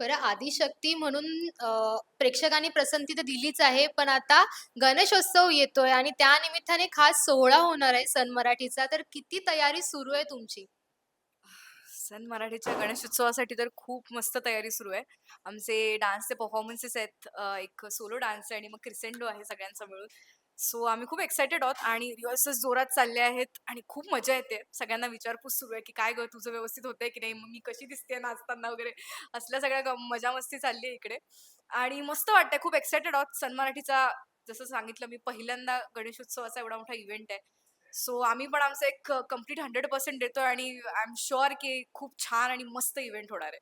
बरं आदिशक्ती म्हणून अ, प्रेक्षकांनी पसंती तर दिलीच आहे, पण आता गणेशोत्सव येतोय आणि त्या निमित्ताने खास सोहळा होणार आहे सन मराठीचा. तर किती तयारी सुरू आहे तुमची? सन मराठीच्या गणेशोत्सवासाठी तर खूप मस्त तयारी सुरू आहे. आमचे डान्सचे परफॉर्मन्सेस आहेत. अ, एक सोलो डान्स आहे आणि मग क्रिसेंडो आहे सगळ्यांचा मिळून. सो आम्ही खूप एक्सायटेड आहोत आणि रिहर्सल्स जोरात चालले आहेत आणि खूप मजा येते. सगळ्यांना विचारपूस सुरू आहे, की "काय गं तुझं व्यवस्थित होतंय की नाही? मी कशी दिसतेय नाचताना?" वगैरे असल्या सगळ्या मजा-मस्ती चालली आहे इकडे आणि मस्त वाटतंय. खूप एक्सायटेड आहोत. सन मराठीचा जसं सांगितलं मी पहिल्यांदा गणेशोत्सवाचा एवढा मोठा इव्हेंट आहे. सो आम्ही पण आमचं एक कंप्लीट कंप्लीट 100% देतोय आणि आय एम शुअर की खूप छान आणि मस्त इव्हेंट होणार आहे.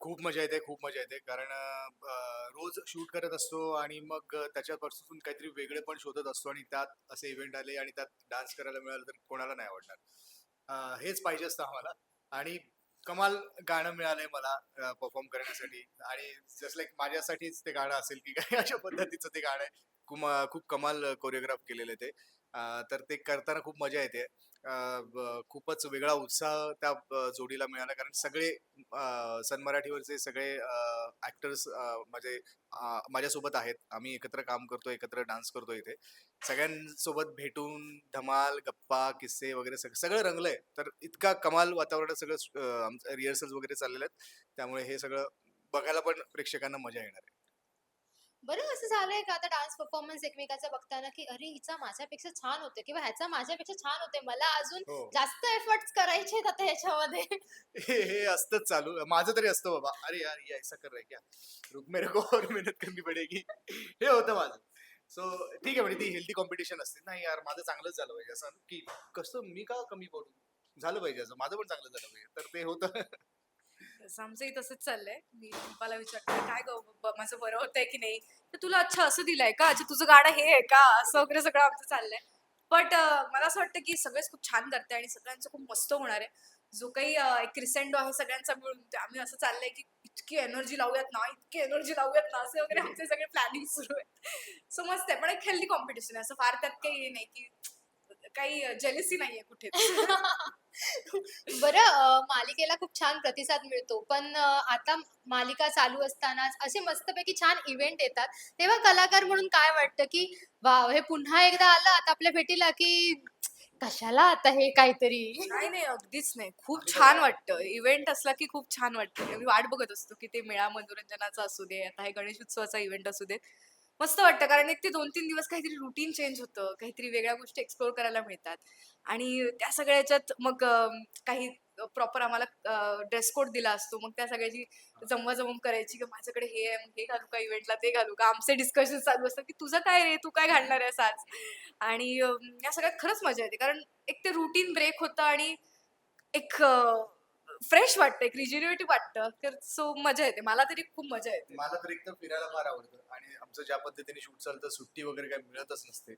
खूप मजा येते, खूप मजा येते. कारण रोज शूट करत असतो आणि मग त्याच्यापासून काहीतरी वेगळे पण शोधत असतो आणि त्यात असे इव्हेंट आले आणि त्यात डान्स करायला मिळालं तर कोणाला नाही आवडणार. हेच पाहिजे असतं आम्हाला आणि कमाल गाणं मिळालंय मला परफॉर्म करण्यासाठी आणि जस्ट लाईक माझ्यासाठीच ते गाणं असेल की काय अशा पद्धतीचं ते गाणं आहे. कुम खूप कमाल कोरिओग्राफ केलेलं आहे ते. तर ते करताना खूप मजा येते. खूपच वेगळा उत्साह त्या जोडीला मिळाला कारण सगळे सन मराठीवरचे सगळे ॲक्टर्स म्हणजे माझ्यासोबत आहेत. आम्ही एकत्र काम करतो, एकत्र डान्स करतो इथे. सगळ्यांसोबत भेटून धमाल, गप्पा, किस्से वगैरे सगळं सगळं रंगलंय. तर इतका कमाल वातावरण सगळं आमचं रिहर्सल्स वगैरे चाललेले आहेत. त्यामुळे हे सगळं बघायला पण प्रेक्षकांना मजा येणार आहे. बरं असं झालंय का आता डान्स परफॉर्मन्स एकमेकाचा बघताना, की "अरे हिचा माझ्यापेक्षा छान होते" किंवा "ह्याचा माझ्यापेक्षा छान होते. मला अजून हो. जास्त एफर्ट्स करायचे आहेत आता ह्याच्यामध्ये." हे हे असतंच चालू. माझं तरी असतं बाबा. "अरे यार ये ऐसा कर रहा है क्या? रुक मेरे को और मेहनत करनी पडेगी." हे होतं माझं. सो ठीक आहे म्हणजे ती हेल्दी कॉम्पिटिशन असते. नाही यार माझं चांगलंच झालं पाहिजे असं की कसं मी का कमी पडू? झालं पाहिजे असं. माझं पण चांगलं झालं पाहिजे. तर ते होतं. तसं आमचंही तसंच चाललंय. मी दीपाला विचारते, "काय गं माझं बरं होतंय की नाही?" तर "तुला अच्छा असं दिलंय का? अच्छा तुझं गाणं हे आहे का?" असं वगैरे सगळं आमचं चाललंय. बट मला असं वाटतं की सगळेच खूप छान करते आणि सगळ्यांचं खूप मस्त होणार आहे. जो काही एक क्रिसेंडो आहे सगळ्यांचा मिळून ते आम्ही असं चाललंय की इतकी एनर्जी लावूयात ना, इतकी एनर्जी लावूयात ना, असे वगैरे आमचे सगळे प्लॅनिंग सुरू आहेत. सो मस्त आहे. पण एक हेल्दी कॉम्पिटिशन आहे. असं फार त्यात काही हे नाही की काही जेलसी नाहीये कुठे बरं मालिकेला खूप छान प्रतिसाद मिळतो. पण आता मालिका चालू असतानाच असे मस्तपैकी छान इव्हेंट येतात. तेव्हा कलाकार म्हणून काय वाटतं, की वा हे पुन्हा एकदा आलं आता आपल्या भेटीला, की कशाला आता हे काहीतरी? नाही, नाही. अगदीच नाही. खूप छान वाटतं. इव्हेंट असला की खूप छान वाटतं. मी वाट बघत असतो की ते मेळा मनोरंजनाचा असू दे, आता हे गणेश उत्सवाचा इव्हेंट असू दे. मस्त वाटतं कारण एक ते 2-3 दिवस काहीतरी रुटीन चेंज होतं. काहीतरी वेगळ्या गोष्टी एक्सप्लोर करायला मिळतात. आणि त्या सगळ्या याच्यात मग काही प्रॉपर आम्हाला ड्रेस कोड दिला असतो. मग त्या सगळ्याची जमवाजमव करायची की माझ्याकडे हे आहे, मग हे घालू का इव्हेंटला, ते घालू का? आमचे डिस्कशन चालू असतात की तुझं काय रे? तू काय घालणार आहेस आज? आणि या सगळ्यात खरंच मजा येते. कारण एक ते रुटीन ब्रेक होतं आणि एक फ्रेश वाटतं, एक वाटतं. तर सो मजा येते. मला तरी खूप मजा येते. मला तर एकदम फिरायला फार आवडतं आणि आमचं ज्या पद्धतीने शूट चालतं सुट्टी वगैरे काही मिळतच नसते.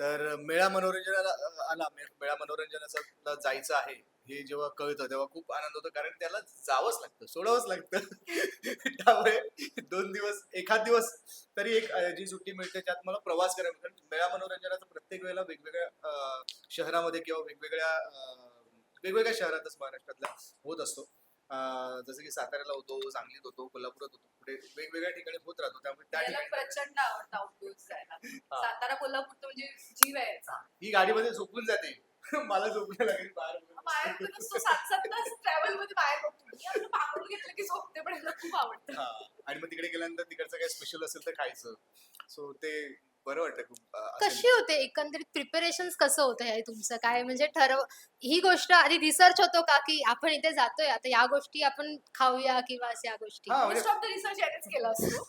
तर मेळा मनोरंजनाला आला मेळा मनोरंजनाचा जायचं आहे हे जेव्हा कळतं तेव्हा खूप आनंद होतो कारण त्याला जावंच लागतं सोडावंच लागतं त्यामुळे दोन दिवस एखाद दिवस तरी एक जी सुट्टी मिळते त्यात मला प्रवास करायला मेळा मनोरंजनाचा प्रत्येक वेळेला वेगवेगळ्या शहरामध्ये किंवा वेगवेगळ्या वेगवेगळ्या शहरातच महाराष्ट्रातल्या होत असतो जसं की साताऱ्याला होतो सांगलीत होतो कोल्हापुरात होतो पुढे वेगवेगळ्या ठिकाणी होत राहतो त्यामुळे त्या त्याला ठिकाणी प्रचंड आवडतं आउटडोर्स जायला. हा. सातारा कोल्हापूर तर म्हणजे जीव आहे याचा. ही गाडीमध्ये झोपून जाते मला झोपून लागेल बाहेर बाहेर तर नुसतं सात सात तास ट्रॅव्हलमध्ये बाहेर बघतो मी आपलं पांघरून घेतलं की झोपते पण याला खूप आवडतं हा. आणि मग तिकडे गेल्यानंतर तिकडचं काही स्पेशल असेल तर खायचं सो ते बरं वाटतं खूप अं, असं कशी होते? एकंदरीत प्रिपरेशन्स कसं होतं हे तुमचं? काय म्हणजे ठरव ही गोष्ट आधी रिसर्च होतो का, की आपण इथे जातोय? आता या गोष्टी आपण खाऊया किंवा अशा गोष्टी? हा म्हणजे मोस्ट ऑफ द रिसर्च यानेच केला असतो.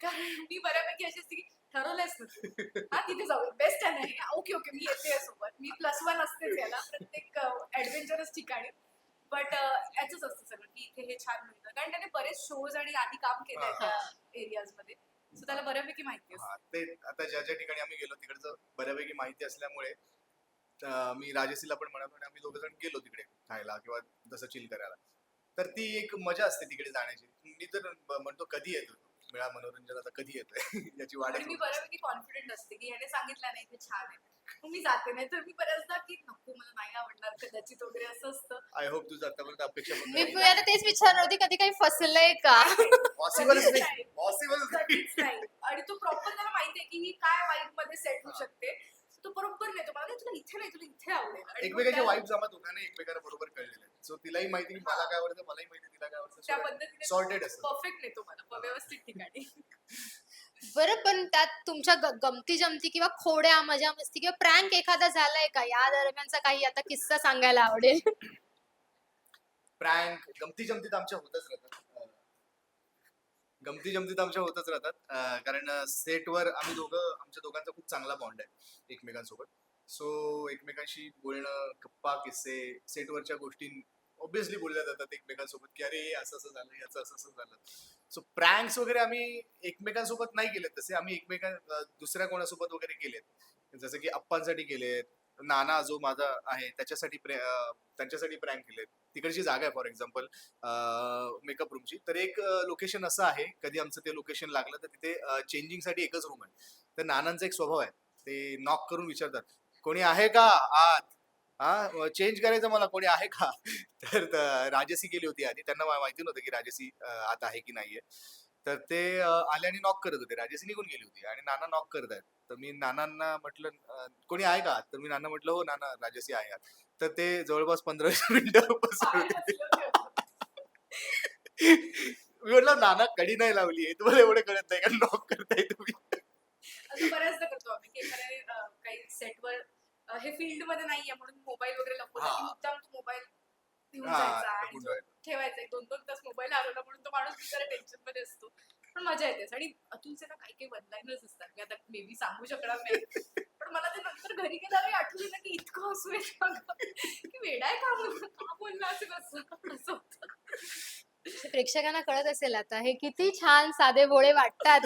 कारण मी बऱ्यापैकी अशी असते की ठरवलंयच ना तू. हा तिथे जाऊ. बेस्ट आहे नाही ओके ओके मी येते सोबत मी प्लस वन असतेच याला प्रत्येक ऍडव्हेंचरस ठिकाणी. बट याच असतं सगळं की इथे हे छान मिळतं. कारण त्याने बरेच शोज आणि आधी काम केलंय हा. एरियाजमध्ये. सो त्याला बऱ्यापैकी माहिती असतं. हा, ते आता ज्या ज्या ठिकाणी आम्ही गेलो तिकडचं बऱ्यापैकी माहिती असल्यामुळे अं, मी राजसीला पण म्हणालो आणि आम्ही दोघं जण गेलो तिकडे खायला किंवा जसं चिल करायला. तर ती एक मजा असते तिकडे जाण्याची. मी तर ब- म्हणतो कधी येतो मेळा मनोरंजनाचा कधी येतोय? याची वाट आणि मी बऱ्यापैकी कॉन्फिडंट असते की ह्याने सांगितलं नाही ते छान आहे. मी जाते नाही तर मी बऱ्याचदा की नको मला नाही आवडणार कदाचित वगैरे असं असतं. आय होप तुझं आतापर्यंत अपेक्षा मी आता तेच विचारणार होती कधी काही फसलंय का? नाही नाही. पॉसिबल कधीच नाही. आणि तो प्रॉपर त्याला माहितीये की ही काय वाईबमध्ये सेट होऊ शकते. तो बरोबर नाही. तो मला तुला इथे नाही तुला इथे आवडेल. आणि मग एकमेकांचे त्या- वाईफ जमा दोघांना एकमेकांना बरोबर कळलेले सो तिलाही माहिती की मला काय आवडतं मलाही माहिती तिला काय त्या आवडतं पद्धतीने सॉर्टेड असतं. परफेक्ट नाही तो मला व्यवस्थित ठिकाणी. बरं पण त्यात तुमच्या ग- गमती जमती किंवा खोड्या मजा मस्ती किंवा प्रँक एखादा झालाय का? या दरम्यानचा काही आता किस्सा सांगायला आवडेल. प्रँक गमती जमतीत आमच्या होतच राहतात. गमती जमतीत आमच्या होतच राहतात. अं, कारण सेटवर आम्ही दोघं आमच्या दोघांचा खूप चांगला बॉन्ड आहे एकमेकांसोबत. सो एकमेकांशी बोलणं गप्पा किस्से सेटवरच्या गोष्टी ऑब्विसली बोलल्या जातात एकमेकांसोबत की अरे हे असं असं झालं याचं असं असं झालं. सो प्रँक्स वगैरे आम्ही एकमेकांसोबत नाही केलेत. तसे आम्ही एकमेकां दुसऱ्या कोणासोबत वगैरे केलेत. जसं की अप्पांसाठी केलेत नाना जो माझा आहे त्याच्यासाठी प्रे- त्यांच्यासाठी प्रँक केलेत. तिकडची जागा आहे फॉर एक्झाम्पल मेकअप रूमची तर एक लोकेशन असं आहे. कधी आमचं ते लोकेशन लागलं तर तिथे चेंजिंगसाठी एकच रूम आहे. तर नानांचा एक स्वभाव आहे. ते नॉक करून विचारतात कोणी आहे का आत? हा? चेंज करायचं मला कोणी आहे का? तर राजसी गेली होती आधी. त्यांना माहिती नव्हतं की राजसी आत आहे की नाहीये. तर ते आल्याने नॉक करत होते. राजसी निघून गेली होती आणि नाना नॉक करत आहेत. तर मी नानांना म्हटलं कोणी आहे का? तर मी नाना म्हटलं हो नाना राजसी आहे. तर ते जवळपास पंधरा मिनिटं. मी म्हटलं नाना कडी नाही लावली तुम्हाला एवढं कळत नाही का? नॉक करताय तुम्ही असं बऱ्याचदा करतो आम्ही की एखाद्या अं, काही सेटवर हे फील्डमध्ये नाहीये म्हणून मोबाईल वगैरे लपवला की हा. मुद्दाम तो मोबाईल घेऊन हा, जायचा आणि लपून ठेवायचा. ठेवायचा. एक दोन दोन तास मोबाईल हरवला म्हणून तो माणूस बिचारा टेन्शनमध्ये असतो. पण मजा येते आणि अतुलचे ना काही काही वनलाईनच असतात. मी आता मे बी सांगू शकणार नाही. पण मला ते नंतर घरी गेल्यावर आठवलं ना की इतकं हसू येतं अगं, की वेडाय का बोलला का बोलला असं? कसं असं होतं. प्रेक्षकांना कळत असेल आता. हे किती छान साधे भोळे वाटतात.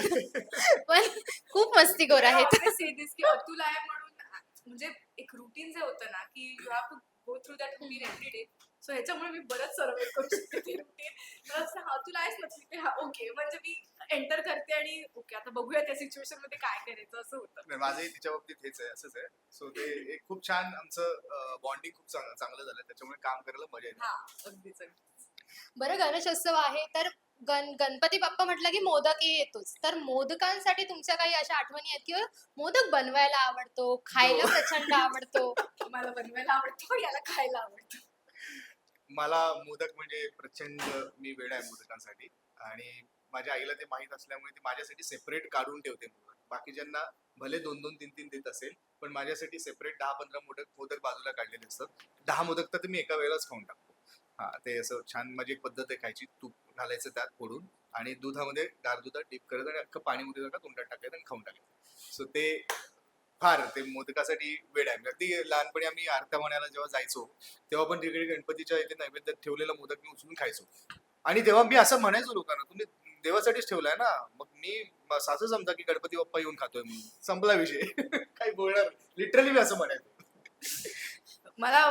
पण खूप मस्तीखोर आहेत. की अतुल आहे म्हणून म्हणजे एक रुटीन जे होतं ना की you have to go through that routine every day so ह्याच्यामुळे मी बरंच सर्वे करू शकते ते रुटीन मला असं हा तुला आहेस ना तिथे हा ओके म्हणजे मी एंटर करते आणि ओके आता बघूया त्या सिच्युएशनमध्ये काय करायचं असं होतं. माझंही तिच्या बाबतीत हेच आहे असंच आहे. सो ते एक खूप छान आमचं बॉन्डिंग खूप चांग- चांगलं झालं. त्याच्यामुळे काम करायला मजा येते. हा अगदीच अगदीच. बरं गणेशोत्सव आहे तर गण गणपती बाप्पा म्हटलं की मोदक येतोच. तर मोदकांसाठी तुमच्या काही अशा आठवणी आहेत किंवा मोदक बनवायला आवडतो खायला हो. प्रचंड आवडतो? मला बनवायला आवडतो याला खायला आवडतं. मला मोदक म्हणजे प्रचंड मी वेळ आहे मोदकांसाठी. आणि माझ्या आईला ते माहीत असल्यामुळे ती माझ्यासाठी सेपरेट काढून ठेवते मोदक. बाकीच्यांना भले दोन दोन तीन तीन देत असेल पण माझ्यासाठी सेपरेट दहा पंधरा मोदक मोदक बाजूला काढलेले असतात. दहा मोदक तर मी एका वेळेलाच खाऊन टाकतो. हा ते असं छान माझी एक पद्धत आहे खायची तूप. घालायचं त्यात फोडून आणि दुधामध्ये गार दुधात डीप करत आणि अख्खं पाणी मध्ये टाका तोंडात टाकायचं आणि खाऊन टाकायचं. सो ते फार ते मोदकासाठी वेळ आहे. अगदी लहानपणी आम्ही आरत्या जेव्हा जायचो तेव्हा पण तिकडे गणपतीच्या इथे नैवेद्यात ठेवलेला मोदक मी उचलून खायचो. आणि तेव्हा मी असं म्हणायचो लोकांना तुम्ही देवासाठीच ठेवलाय ना? मग मी असं समजा की गणपती बाप्पा येऊन खातोय म्हणून. संपला विषय. काही बोलणार लिटरली मी असं म्हणायचो. मला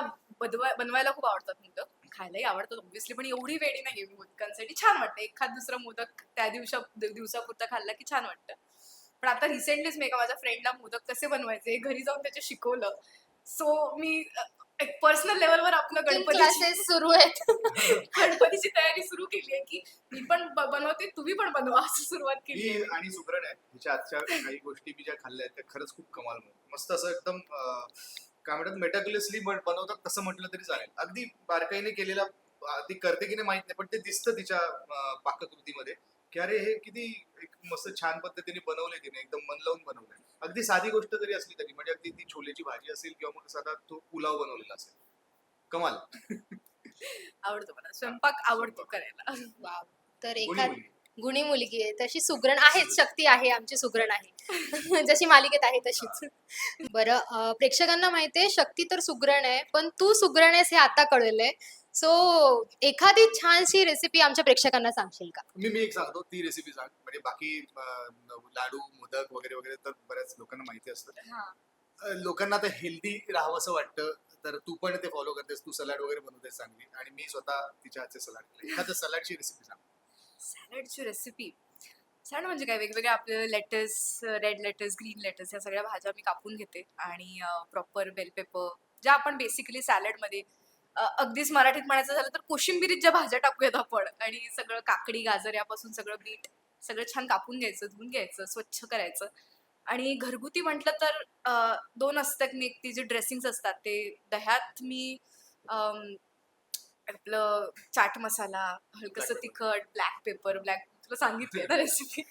बनवायला खूप आवडतात मोदक. खायलाही आवडतात ऑब्व्हियसली पण एवढी वेळी नाही मी मोदकांसाठी छान वाटतं. एखाद दुसरं मोदक त्या दिवसा दिव- दिवसापुरता खाल्ला की छान वाटतं. पण आता रिसेंटलीच मी एका माझ्या फ्रेंडला मोदक कसे बनवायचे घरी जाऊन त्याचे शिकवलं. सो मी एक पर्सनल लेवलवर आपलं क्लासेस सुरू आहेत. गणपतीची तयारी सुरू केली आहे की मी पण बनवते तुम्ही पण बनवा असं सुरुवात केली आणि सुग्रण आहे. तिच्या आजच्या काही गोष्टी मी ज्या खाल्ल्या आहेत त्या खरंच खूप कमाल मस्त असं एकदम काय म्हणतात मेटाक्युलसली बनवतात तसं म्हटलं तरी चालेल. अगदी बारकाईने केलेला ती करते की नाही माहीत नाही पण ते दिसतं तिच्या पाककृतीमध्ये की अरे हे किती एक मस्त छान पद्धतीने बनवलंय तिने एकदम मन लावून बनवलंय. अगदी साधी गोष्ट जरी असली तरी म्हणजे अगदी ती छोलेची भाजी असेल किंवा मग साधा तो पुलाव बनवलेला असेल. कमाल. आवडतो मला. स्वयंपाक आवडतो करायला. वाव. तर एखाद. गुणी मुलगी आहे तशी सुगरण आहेच शक्ती आहे आमची सुगरण आहे. जशी मालिकेत आहे तशीच. बरं अं, प्रेक्षकांना माहितीये शक्ती तर सुगरण आहे पण तू सुगरण आहेस हे आता कळलंय सो एखादी छानशी रेसिपी आमच्या प्रेक्षकांना सांगशील का? मी मी एक सांगतो ती रेसिपी सांग. म्हणजे बाकी अं, लाडू मोदक वगैरे वगैरे तर बऱ्याच लोकांना माहिती असतं. अं, लोकांना तर हेल्दी राहावं असं वाटतं तर तू पण ते फॉलो करतेस तू सलाड वगैरे बनवतेस चांगली. आणि मी स्वतः तिच्या हातचे सलाड एखादं सलाडची रेसिपी सांग. सॅलडची रेसिपी सॅलड म्हणजे काय? वेगवेगळे आपले lettuce red lettuce green lettuce या सगळ्या भाज्या मी कापून घेते आणि प्रॉपर बेल पेपर ज्या आपण बेसिकली सॅलडमध्ये अगदीच मराठीत म्हणायचं झालं तर कोशिंबिरीत ज्या भाज्या टाकूयात आपण आणि सगळं काकडी गाजर यापासून सगळं बीट सगळं छान कापून घ्यायचं धुवून घ्यायचं स्वच्छ करायचं आणि घरगुती म्हटलं तर दोन असतात मी ती जे ड्रेसिंग्स असतात ते दह्यात मी आपलं चाट मसाला हलकसं तिखट ब्लॅक पेपर ब्लॅक तुला सांगितलं ना रेसिपी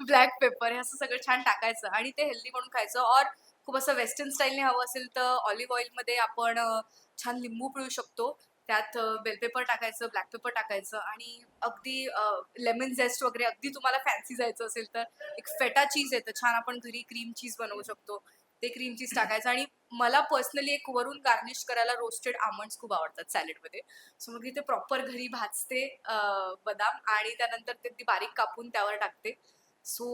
ब्लॅक पेपर हे असं सगळं छान टाकायचं आणि ते हेल्दी म्हणून खायचं. और खूप असं वेस्टर्न स्टाईलने हवं असेल तर ऑलिव्ह ऑइलमध्ये आपण छान लिंबू पिळू शकतो. त्यात बेल पेपर टाकायचं ब्लॅक पेपर टाकायचं आणि अगदी लेमन झेस्ट वगैरे अगदी तुम्हाला फॅन्सी जायचं असेल तर एक फेटा चीज येतं. छान आपण घरी क्रीम चीज बनवू शकतो. ते क्रीम चीज टाकायचं आणि मला पर्सनली एक वरून गार्निश करायला रोस्टेड आमंड्स खूप आवडतात सॅलेडमध्ये सो मग इथे प्रॉपर घरी भाजते बदाम आणि त्यानंतर ते ती बारीक कापून त्यावर टाकते. सो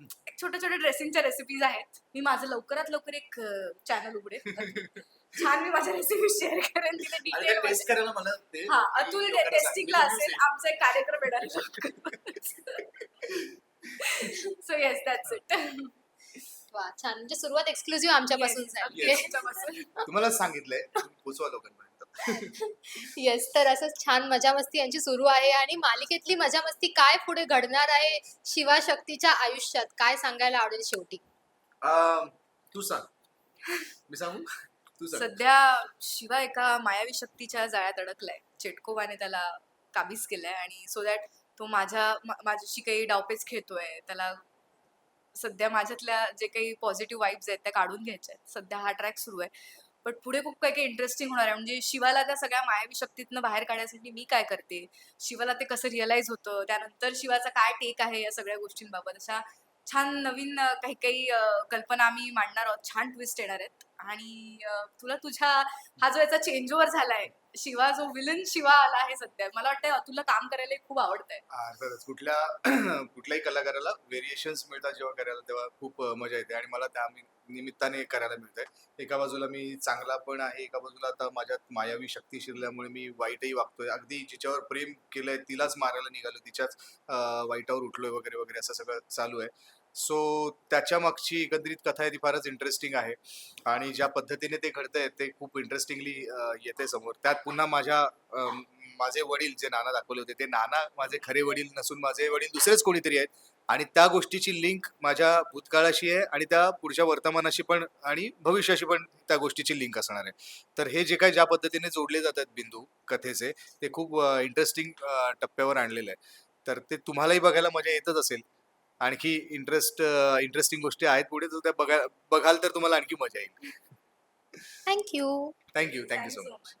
एक छोट्या छोट्या ड्रेसिंगच्या रेसिपीज आहेत. मी माझं लवकरात लवकर एक चॅनल उघडेन. छान मी माझ्या रेसिपी शेअर करेन तिथे ते ते हा अतुल. टेस्टिंगला असेल आमचा एक कार्यक्रम येणार सो येस दॅट्स इट वा छान. म्हणजे सुरुवात एक्सक्लुझिव्ह आमच्यापासून झाली. तुम्हाला सांगितलंय तुम्ही पोचवा लोकांपर्यंत. येस तर असंच छान मजा मस्ती यांची सुरू आहे आणि मालिकेतली मजा मस्ती काय पुढे घडणार आहे शिवाशक्तीच्या आयुष्यात? काय सांगायला आवडेल शेवटी? अं, तू सांग. मी सांगू? तू सांग. सध्या शिवा एका मायावी शक्तीच्या जाळ्यात अडकलाय. चेटकोबाने त्याला काबीज केलाय आणि सो दॅट तो माझ्या मा- माझ्याशी काही डावपेच खेळतोय. त्याला सध्या माझ्यातल्या जे काही पॉझिटिव्ह वाईब्स आहेत त्या काढून घ्यायच्या आहेत. सध्या हा ट्रॅक सुरू आहे. बट पुढे खूप काही काही इंटरेस्टिंग होणार आहे. म्हणजे शिवाला त्या सगळ्या मायावी शक्तीतनं बाहेर काढण्यासाठी मी काय करते? शिवाला ते कसं रिअलाईज होतं? त्यानंतर शिवाचा काय टेक आहे या सगळ्या गोष्टींबाबत? अशा छान नवीन काही काही कल्पना आम्ही मांडणार आहोत. छान ट्विस्ट येणार आहेत. आणि तुला तुझ्या हा जो याचा चेंज ओव्हर झालाय शिवा जो विलन शिवा आला आहे सध्या मला वाटतं तुला काम करायला खूप आवडतंय. अर्थातच कुठल्या कुठल्याही कलाकाराला व्हेरिएशन्स मिळतात जेव्हा करायला तेव्हा खूप मजा येते आणि मला त्या निमित्ताने करायला मिळतंय. एका बाजूला मी चांगला पण आहे एका बाजूला आता माझ्यात मायावी शक्ती शिरल्यामुळे मी वाईटही वागतोय. अगदी जिच्यावर प्रेम केलंय तिलाच मारायला निघालो तिच्याच वाईटावर उठलोय वगैरे वगैरे असं सगळं चालू आहे. सो त्याच्या मागची एकंदरीत कथा आहे ती फारच इंटरेस्टिंग आहे. आणि ज्या पद्धतीने ते घडतंय ते खूप इंटरेस्टिंगली येते समोर. त्यात पुन्हा माझ्या माझे वडील जे नाना दाखवले होते ते नाना माझे खरे वडील नसून माझे वडील दुसरेच कोणीतरी आहेत. आणि त्या गोष्टीची लिंक माझ्या भूतकाळाशी आहे आणि त्या पुढच्या वर्तमानाशी पण आणि भविष्याशी पण त्या गोष्टीची लिंक असणार आहे. तर हे जे काही ज्या पद्धतीने जोडले जातात बिंदू कथेचे ते खूप इंटरेस्टिंग टप्प्यावर आणलेलं आहे. तर ते तुम्हालाही बघायला मजा येतच असेल. आणखी इंटरेस्ट इंटरेस्टिंग गोष्टी आहेत पुढे तर त्या बघा बघाल तर तुम्हाला आणखी मजा येईल. Thank you thank you thank you so much